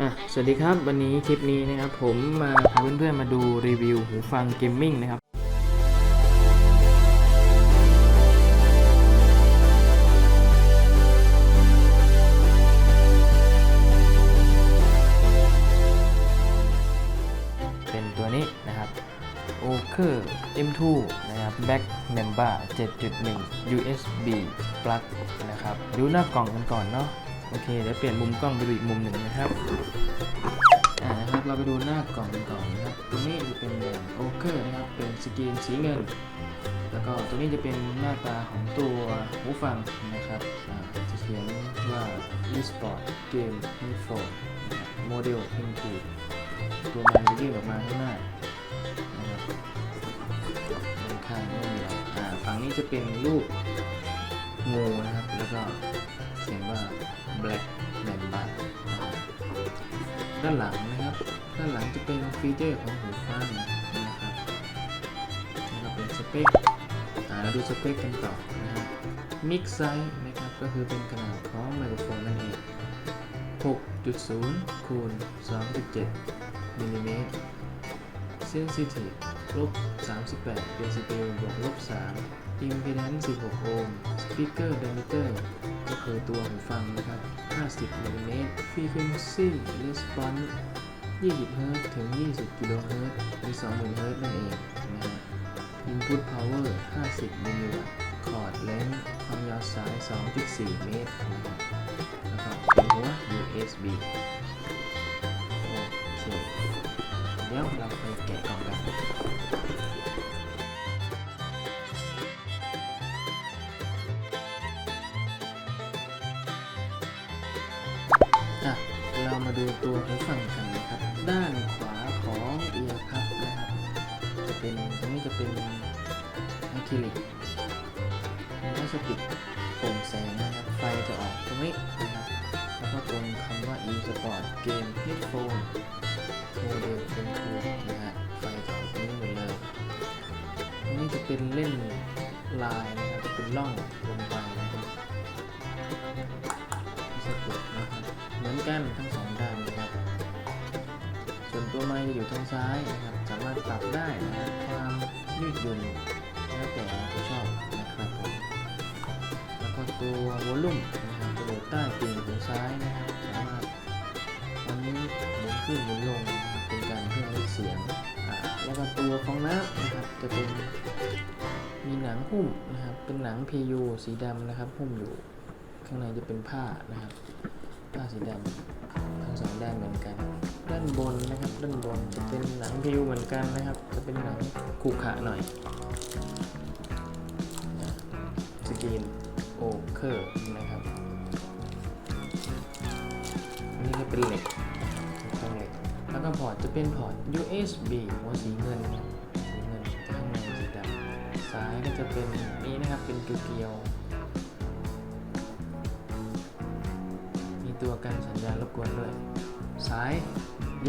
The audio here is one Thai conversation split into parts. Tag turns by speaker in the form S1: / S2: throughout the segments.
S1: อะสวัสดีครับ วันนี้คลิปนี้นะครับผมมาพาเพื่อนๆมาดูรีวิวหูฟังเกมมิ่งนะครับเป็นตัวนี้นะครับ o k e r M2 นะครับ Back Member 7.1 USB plug นะครับ ดูหน้ากล่องกันก่อนเนาะ โอเคเดี๋ยวเปลี่ยนมุมกล้องไปดูอีกมุมหนึ่งนะครับอ่านะครับเราไปดูหน้ากล่องกันก่อนนะครับตรงนี้จะเป็นแบบโอเคอร์นะครับเป็นสกรีนสีเงิน แล้วก็ตัวนี้จะเป็นหน้าตาของตัวหูฟังนะครับอ่าจะเขียนว่า eSport Game Headphone นะครับโมเดล M2 ตัวมันจะยื่นออกมาข้างหน้านะครับด้านข้างไม่มีอะไรอ่าฝั่งนี้จะเป็นรูปงูนะครับ แล้วก็เขียนว่า Black Mamba นะครับด้านหลังนะครับ ด้านหลังจะเป็นฟีเจอร์ของหูฟังนะครับแล้วก็เป็นสเปคอ่าเราดูสเปคกันต่อนะครับมิกไซส์นะครับก็คือเป็นขนาดของไมโครโฟนนั่นเอง 6.0คูณ2.7มิลลิเมตร Sensitive ลบ38 decibel บวกลบ3 Impedance 16 โอห์ม Speaker Diameter ก็คือตัวหูฟังนะครับ 50มิลลิเมตร Frequency Response 20 Hz ถึง 20 กิโลเฮิร์ตหรือ 20,000 Hz นั่นเองนะฮะ Input Power 50 มิลลิวัตต์ Chord Length ความยาวสาย 2.4 เมตรนะครับแล้วก็เป็นหัว USB โอเค เดี๋ยวเราไปแกะ เรามาดูตัวหูฟังกันนะครับ ด้านขวาของเอียร์พับนะครับ จะเป็นตรงนี้จะเป็นอะคริลิกพลาสติกโปร่งแสงนะครับ ไฟจะออกตรงนี้นะครับ แล้วก็ตรงคำว่า e sport game headphone โมเดลเป็นทูนะฮะ ไฟจะออกตรงนี้หมดเลย ตรงนี้จะเป็นเล่นลายนะครับ จะเป็นร่องลงไป มือนกันทั้งสองด้านนะครับ ส่วนตัวไม้จะอยู่ทางซ้ายนะครับ สามารถปรับได้นะครับความยืดหยุ่นแล้วแต่เราชอบนะครับผมแล้วก็ตัววอลลุ่มนะครับจะอยู่ใต้ปีกหูซ้ายนะครับสามารถตอนนี้หมุนขึ้นหมุนลงเป็นการเพิ่มลดเสียง แล้วก็ตัวฟองน้ำนะครับจะเป็นมีหนังหุ้มนะครับ เป็นหนัง PU สีดำนะครับหุ้มอยู่ ข้างในจะเป็นผ้านะครับ ผ้าสีดำทั้งสองด้านเหมือนกัน ด้านบนนะครับด้านบนจะเป็นหนัง PU เหมือนกันนะครับ จะเป็นหนังขรุขะหน่อยสกรีนโอเคอร์นะครับอันนี้ก็เป็นเหล็กตรงเหล็ก แล้วก็พอร์ตจะเป็นพอร์ต USB หัวสีเงินสีเงินข้างในสีดำซ้ายก็จะเป็นนี้นะครับเป็นเกลียว กันสัญญาณรบกวนด้วย สาย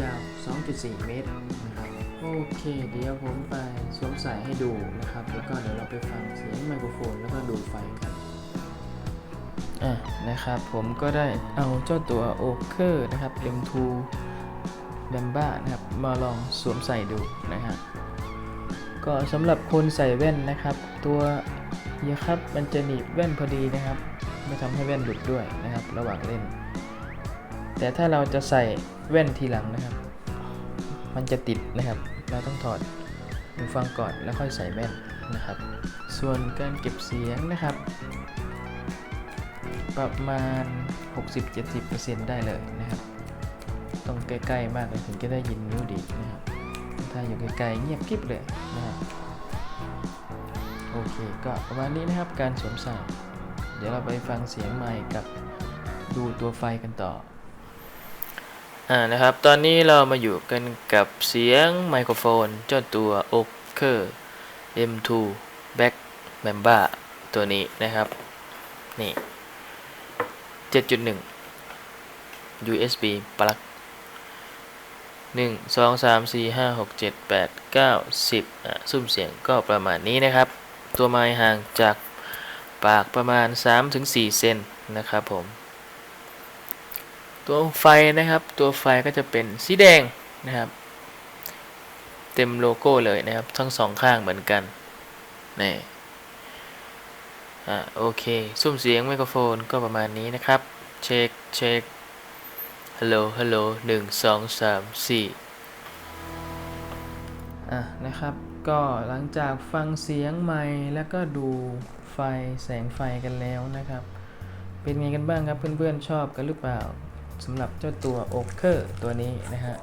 S1: ยาว 2.4 เมตรนะครับโอเค เดี๋ยวผมไปสวมใส่ให้ดูนะครับ แล้วก็เดี๋ยวเราไปฟังเสียงไมโครโฟนแล้วก็ดูไฟกันอะนะครับ ผมก็ได้เอาเจ้าตัว o k e r นะครับ M2 b a m b a นะครับ มาลองสวมใส่ดูนะฮะก็สำหรับคนใส่แว่นนะครับ ตัวเฮียครับมันจะหนีบแว่นพอดีนะครับ ไม่ทำให้แว่นหลุดด้วยนะครับ ระหว่างเล่น แต่ถ้าเราจะใส่แว่นทีหลังนะครับ มันจะติดนะครับ เราต้องถอดหูฟังก่อนแล้วค่อยใส่แว่นนะครับ ส่วนการเก็บเสียงนะครับ ประมาณ 60-70%ได้เลยนะครับต้องใกล้ๆมากเลยถึงจะได้ยินนิ้วดีนะครับ ถ้าอยู่ไกลๆเงียบกริบเลยนะครับโอเคก็ประมาณนี้นะครับการสวมใส่ เดี๋ยวเราไปฟังเสียงใหม่กับดูตัวไฟกันต่อ อ่านะครับ ตอนนี้เรามาอยู่กันกับเสียงไมโครโฟน เจ้าตัว o k e r M2 Back Mamba ตัวนี้นะครับ นี่ 7.1 USB ปลั๊ก1 2 3 4 5 6 7 8 9 10อะซุ้มเสียงก็ประมาณนี้นะครับ ตัวไม้ห่างจากปากประมาณ 3-4 เซนนะครับผม ตัวไฟนะครับ ตัวไฟก็จะเป็นสีแดงนะครับ เต็มโลโก้เลยนะครับ ทั้งสองข้างเหมือนกันนี่อ่โอเคซุ้มเสียงไมโครโฟนก็ประมาณนี้นะครับ เช็คเช็คฮัลโหลฮัลโหลหนึ่งสองสามสี่อะนะครับก็หลังจากฟังเสียงไมค์แล้วก็ดูไฟแสงไฟกันแล้วนะครับ เป็นไงกันบ้างครับเพื่อนๆชอบกันหรือเปล่า สำหรับเจ้าตัวโอเคอร์ตัวนี้นะฮะ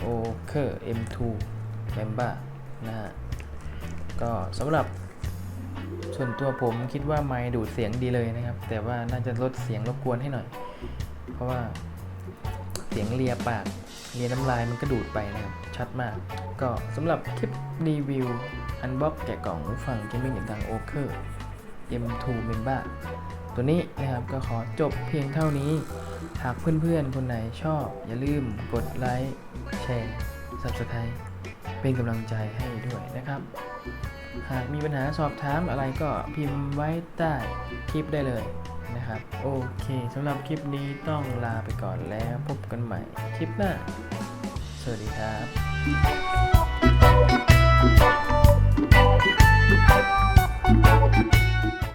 S1: โอเคอร์ M2 Member นะฮะก็สำหรับส่วนตัวผมคิดว่าไมค์ดูดเสียงดีเลยนะครับ แต่ว่าน่าจะลดเสียงรบกวนให้หน่อย เพราะว่าเสียงเลียปากเลียน้ำลายมันก็ดูดไปนะครับ ชัดมาก ก็สำหรับคลิปรีวิวอันบ็อกแกะกล่องหูฟังเกมมิ่งอย่างดังโอเคอร์ M2 Member ตัวนี้นะครับก็ขอจบเพียงเท่านี้ หากเพื่อนๆ คนไหนชอบ อย่าลืมกดไลค์แชร์ Subscribe เป็นกำลังใจให้ด้วยนะครับ หากมีปัญหาสอบถามอะไรก็พิมพ์ไว้ใต้คลิปได้เลยนะครับ โอเคสำหรับคลิปนี้ต้องลาไปก่อนแล้วพบกันใหม่คลิปหน้า สวัสดีครับ